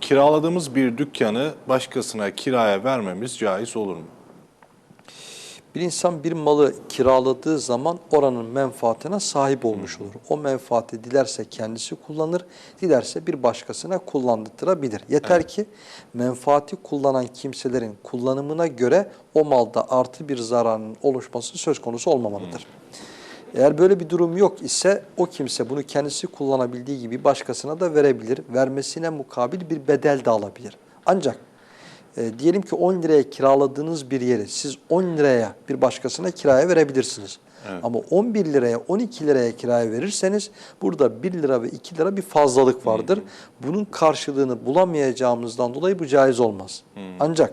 Kiraladığımız bir dükkanı başkasına kiraya vermemiz caiz olur mu? Bir insan bir malı kiraladığı zaman oranın menfaatine sahip olmuş olur. O menfaati dilerse kendisi kullanır, dilerse bir başkasına kullandırabilir. Yeter ki menfaati kullanan kimselerin kullanımına göre o malda artı bir zararın oluşması söz konusu olmamalıdır. Eğer böyle bir durum yok ise o kimse bunu kendisi kullanabildiği gibi başkasına da verebilir. Vermesine mukabil bir bedel de alabilir. Ancak e, diyelim ki 10 liraya kiraladığınız bir yeri siz 10 liraya bir başkasına kiraya verebilirsiniz. Ama 11 liraya 12 liraya kiraya verirseniz burada 1 lira ve 2 lira bir fazlalık vardır. Bunun karşılığını bulamayacağımızdan dolayı bu caiz olmaz. Ancak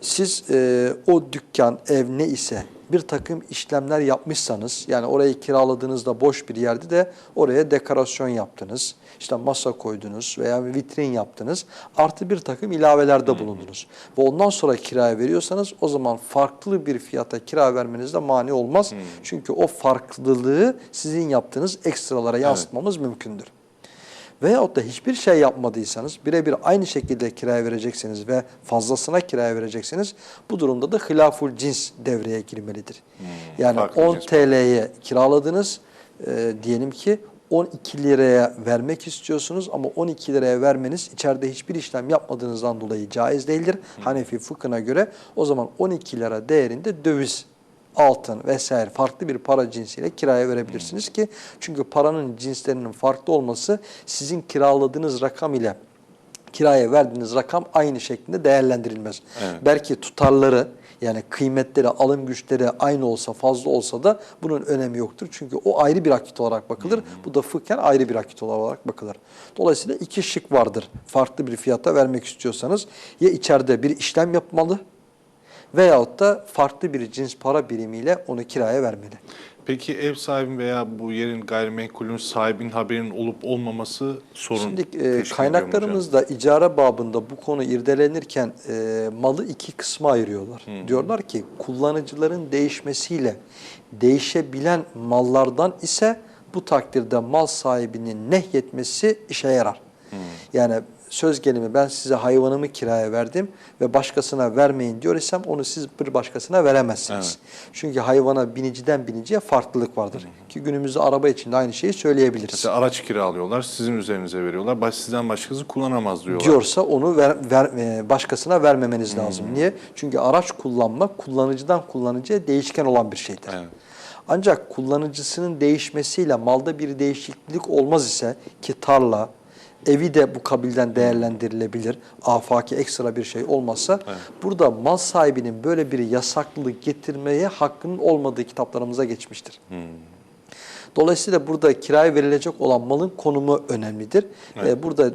siz e, o dükkan, ev ne ise bir takım işlemler yapmışsanız, yani orayı kiraladığınızda boş bir yerde de oraya dekorasyon yaptınız, işte masa koydunuz veya vitrin yaptınız, artı bir takım ilavelerde bulundunuz. Ve ondan sonra kiraya veriyorsanız o zaman farklı bir fiyata kira vermenizde mani olmaz. Çünkü o farklılığı sizin yaptığınız ekstralara yansıtmamız mümkündür. Veyahut da hiçbir şey yapmadıysanız birebir aynı şekilde kiraya vereceksiniz ve fazlasına kiraya vereceksiniz. Bu durumda da hilaful cins devreye girmelidir. yani farklı 10 cins. TL'ye kiraladınız e, diyelim ki 12 liraya vermek istiyorsunuz ama 12 liraya vermeniz içeride hiçbir işlem yapmadığınızdan dolayı caiz değildir. Hanefi fıkhına göre o zaman 12 lira değerinde döviz altın vesaire farklı bir para cinsiyle kiraya verebilirsiniz ki çünkü paranın cinslerinin farklı olması sizin kiraladığınız rakam ile kiraya verdiğiniz rakam aynı şeklinde değerlendirilmez. Evet. Belki tutarları yani kıymetleri, alım güçleri aynı olsa, fazla olsa da bunun önemi yoktur. Çünkü o ayrı bir akit olarak bakılır. Bu da fıkhen ayrı bir akit olarak bakılır. Dolayısıyla iki şık vardır. Farklı bir fiyata vermek istiyorsanız ya içeride bir işlem yapmalı veyahut da farklı bir cins para birimiyle onu kiraya vermeli. Peki ev sahibi veya bu yerin gayrimenkulün sahibinin haberinin olup olmaması sorun Şimdi e, kaynaklarımızda icara babında bu konu irdelenirken e, malı iki kısma ayırıyorlar. Diyorlar ki kullanıcıların değişmesiyle değişebilen mallardan ise bu takdirde mal sahibinin nehyetmesi işe yarar. Yani söz gelimi ben size hayvanımı kiraya verdim ve başkasına vermeyin diyor isem onu siz bir başkasına veremezsiniz. Çünkü hayvana biniciden biniciye farklılık vardır. Ki günümüzde araba için de aynı şeyi söyleyebiliriz. Mesela araç kiralıyorlar, sizin üzerinize veriyorlar. Baş, sizden başkası kullanamaz diyorlar. diyorsa onu ver, ver- e, başkasına vermemeniz lazım. Niye? Çünkü araç kullanmak kullanıcıdan kullanıcıya değişken olan bir şeydir. Evet. Ancak kullanıcısının değişmesiyle malda bir değişiklik olmaz ise ki tarla, evi de bu kabilden değerlendirilebilir. Afaki ekstra bir şey olmazsa burada mal sahibinin böyle bir yasaklılık getirmeye hakkının olmadığı kitaplarımıza geçmiştir. Dolayısıyla burada kiraya verilecek olan malın konumu önemlidir. Ee, burada e,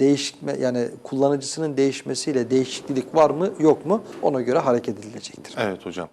değişme yani kullanıcısının değişmesiyle değişiklik var mı yok mu ona göre hareket edilecektir. Evet hocam.